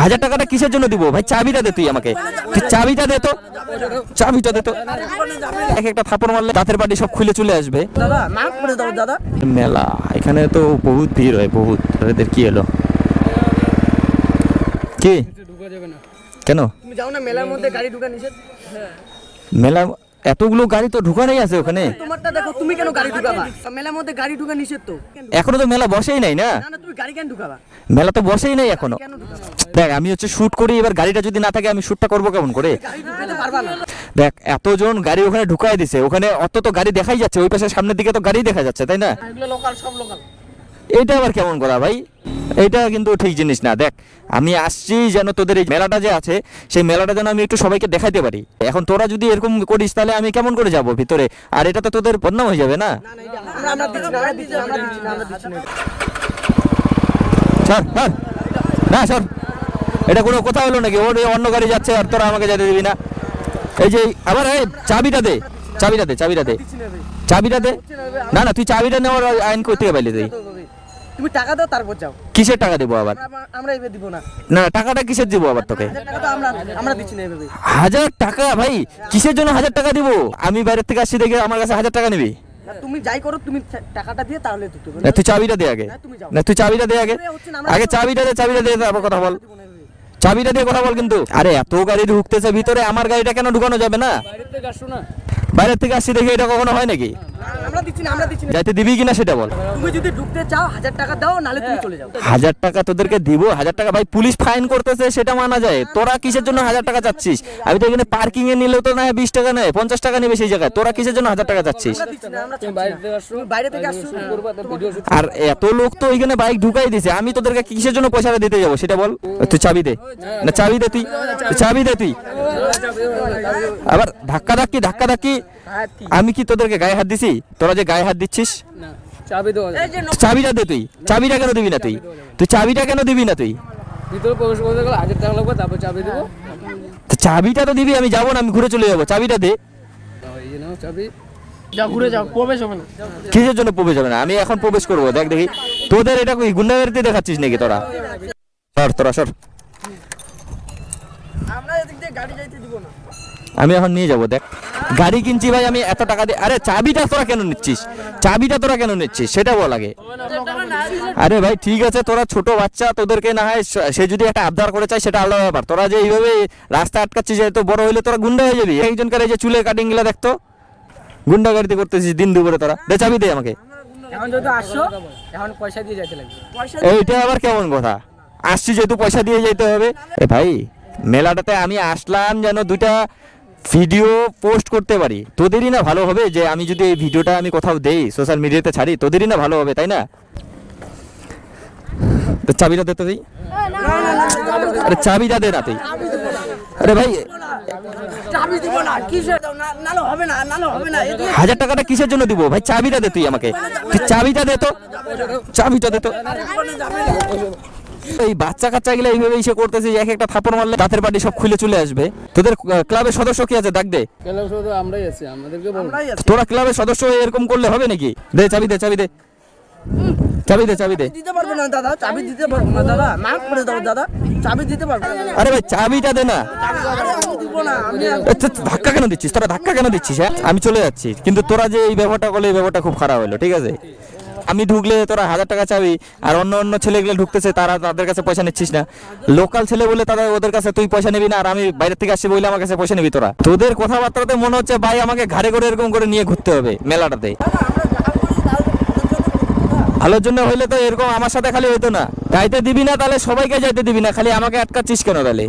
হাজার টাকাটা কিসের জন্য দিব? ভাই চাবিটা দে তুই আমাকে। তুই চাবিটা দে তো। চাবিটা দে তো। এক একটা থাপড় মারলে দাঁতের বাড়ি সব খুলে চলে আসবে। মেলা এখানে তো বহুত ভিড় হয় বহুত। এদের কি এলো? কি? কেন? তুমি যাও না মেলার মধ্যে গাড়ি ঢুকা নিষেধ। মেলা এতগুলো গাড়ি তো ঢুকানোই আছে ওখানে। তোমারটা দেখো তুমি কেন গাড়ি ঢুকাবা? মেলার মধ্যে গাড়ি ঢুকা নিষেধ তো। এখনও তো মেলা বসেই নাই না গাড়ি কেন ঢুকাবা? মেলা তো বসেই নাই এখনও। দেখ আমি হচ্ছে শুট করি এবার গাড়িটা যদি না থাকে আমি শুটটা করব কেমন করে? দেখ এতজন গাড়ি ওখানে ঢুকাই দিছে ওখানে অত তো গাড়ি দেখাই যাচ্ছে ওই পাশে সামনের দিকে তো গাড়ি দেখা যাচ্ছে তাই না? এগুলো লোকাল সব লোকাল এটা আবার কেমন করা ভাই? এটা কিন্তু ঠিক জিনিস না। দেখ আমি আসছি যেন তোদের এই মেলাটা যে আছে সেই মেলাটা যেন আমি একটু সবাইকে দেখাইতে পারি। এখন তোরা যদি এরকম করিস তাহলে আমি কেমন করে যাব ভিতরে? আর এটা তো তোদের বদনাম হয়ে যাবে না। সর সর না সর এটা কোনো কথা হলো নাকি? ওর অন্য গাড়ি যাচ্ছে আর তোরা আমাকে যেতে দিবি না। এই যে আবার এই চাবিটা দে চাবিটা দে চাবিটা দে। চাবিটা দে। না না তুই চাবিটা নেওয়ার আইন করতে পারলি তুই? তুমি টাকা দাও তারপর যাও। কিসের টাকা দেবো আবার? আমরা- আমরা দিব না। না টাকাটা কিসের দিব আবার তোকে? আমরা দিচ্ছি না এভাবে। হাজার টাকা ভাই কিসের জন্য হাজার টাকা দিব? আমি বাইরের থেকে আসছি দেখে আমার কাছে হাজার টাকা নিবি? না, তুমি যাই করো তুমি টাকাটা দিয়ে তাহলে দিতে না তুই চাবিটা দে আগে। না, তুমি যাও। না তুই চাবিটা দে আগে। আগে চাবিটা দে চাবিটা দে তারপর কথা বল। চাবিটা দিয়ে কথা বল কিন্তু। আরে এত গাড়ি ঢুকতেছে ভিতরে আমার গাড়িটা কেন ঢুকানো যাবে না? বাইরের থেকে আসছি দেখি এটা কখনো হয় নাকি? আমরা দিচ্ছি না আমরা দিচ্ছি না। যাইতে দিবি কিনা সেটা বল। তুমি যদি ঢুকতে চাও হাজার টাকা দাও নালে তুমি চলে যাও। হাজার টাকা তোদেরকে দিব হাজার টাকা ভাই পুলিশ ফাইন করতেছে সেটা মানা যায়। তোরা কিসের জন্য হাজার টাকা চাচ্ছিস? আমি তো এখানে পার্কিং এ নিলেও তো না বিশ টাকা নেয় পঞ্চাশ টাকা নেবে সেই জায়গায়। তোরা কিসের জন্য হাজার টাকা চাচ্ছিস? বাইরে থেকে আসছো আর এত লোক তো ওইখানে বাইক ঢুকাই দিছে আমি তোদেরকে কিসের জন্য পয়সাটা দিতে যাব? সেটা বল। তুই চাবি দে। না চাবি দে তুই। তুই চাবি দে তুই। আবার ধাক্কা ধাক্কি ধাক্কা ধাক্কি আমি কি তোদেরকে গায়ে হাত দিছি? তোরা যে গায়ে হাত দিচ্ছিস? চাবি দেওয়া চাবিটা দে তুই। চাবিটা কেন দিবি না তুই? তুই চাবিটা কেন দিবি না তুই? ভিতরে প্রবেশ করতে গেলে হাজার টাকা লাগবে তারপর চাবি দেবো। তো চাবিটা তো দিবি আমি যাব না আমি ঘুরে চলে যাব। চাবিটা দে। যে চাবি। যাও ঘুরে যাও প্রবেশ হবে না। কিসের জন্য প্রবেশ হবে না? আমি এখন প্রবেশ করব দেখ দেখি। তোদের এটা কি গুন্ডাগাড়িতে দেখাচ্ছিস নাকি তোরা? সর তোরা সর। আমরা এদিক দিয়ে গাড়ি যাইতে দিব না। আমি এখন নিয়ে যাব দেখ। গাড়ি কিনছি ভাই আমি এত টাকা দিয়ে। আরে চাবিটা তোরা কেন নিচ্ছিস? চাবিটা তোরা কেন নিচ্ছিস? সেটা বল আগে। আরে ভাই ঠিক আছে তোরা ছোট বাচ্চা তোদেরকে না হয় স- সে যদি একটা আবদার করে চায় সেটা আলাদা ব্যাপার। তোরা যে এইভাবে রাস্তা আটকাচ্ছিস তো বড় হইলে তোরা গুন্ডা হয়ে যাবি। একজনকার এই যে চুলে কাটিংগুলা দেখতো গুন্ডা গাড়িতে করতেছিস দিন দুপুরে তোরা। দে চাবি দে আমাকে। এখন যদি আসছো এখন পয়সা দিয়ে যাইতে লাগবে। এইটা আবার কেমন কথা? আসছি যেহেতু পয়সা দিয়ে যেতে হবে। এ ভাই মেলাটাতে আমি আসলাম যেন দুইটা ভিডিও পোস্ট করতে পারি। তোদেরই না ভালো হবে যে আমি যদি এই ভিডিওটা আমি কোথাও দেই সোশ্যাল মিডিয়াতে ছাড়ি তোদেরই না ভালো হবে তাই না? তো চাবিটা দে তো তুই আরে চাবিটা দে না তুই। আরে ভাই চাবি দিব না কিসের? দাও না নালে হবে না নালে হবে না হাজার টাকাটা কিসের জন্য দিব? ভাই চাবিটা দে তুই আমাকে। তুই চাবিটা দে তো। চাবিটা দে তো। এই বাচ্চা কাচ্চা গুলো এইভাবে এসে করতেছে যে এক একটা থাপড় মারলে দাঁতের বাড়ি সব খুলে চলে আসবে। তোদের ক্লাবের সদস্য কি আছে? ডাক দে। আমরাই আছি আমাদেরকে বল। তোরা ক্লাবের সদস্য এরকম করলে হবে নাকি? দে চাবি দে চাবি দে। চাবি দে চাবি দে। দিতে পারব না দাদা চাবি দিতে পারব না দাদা। মাফ করে দাও দাদা চাবি দিতে পারব না আরে ভাই চাবিটা দে না। ধাক্কা কেন দিচ্ছিস? তোরা ধাক্কা কেন দিচ্ছিস হ্যাঁ? আমি চলে যাচ্ছি। কিন্তু তোরা যে এই ব্যাপারটা করলে এই ব্যাপারটা খুব খারাপ হলো ঠিক আছে? আমি ঢুকলে তোরা হাজার টাকা চাবি, আর অন্য অন্য ছেলেগুলো ঢুকতেছে, তারা তাদের কাছে পয়সা নিচ্ছিস না। লোকাল ছেলে বলে তারা ওদের কাছে তুই পয়সা নিবি না, আর আমি বাইরের থেকে আসছি বলে আমার কাছে পয়সা নিবি তোরা। তোদের কথাবার্তাতে মনে হচ্ছে ভাই আমাকে ঘাড়ে করে এরকম করে নিয়ে ঘুরতে হবে মেলাটাতে। ভালোর জন্য হইলে তো এরকম আমার সাথে খালি হইতো না। গাইতে দিবি না তাহলে সবাইকে যাইতে দিবি না, খালি আমাকে আটকাচ্ছিস কেন তাহলে?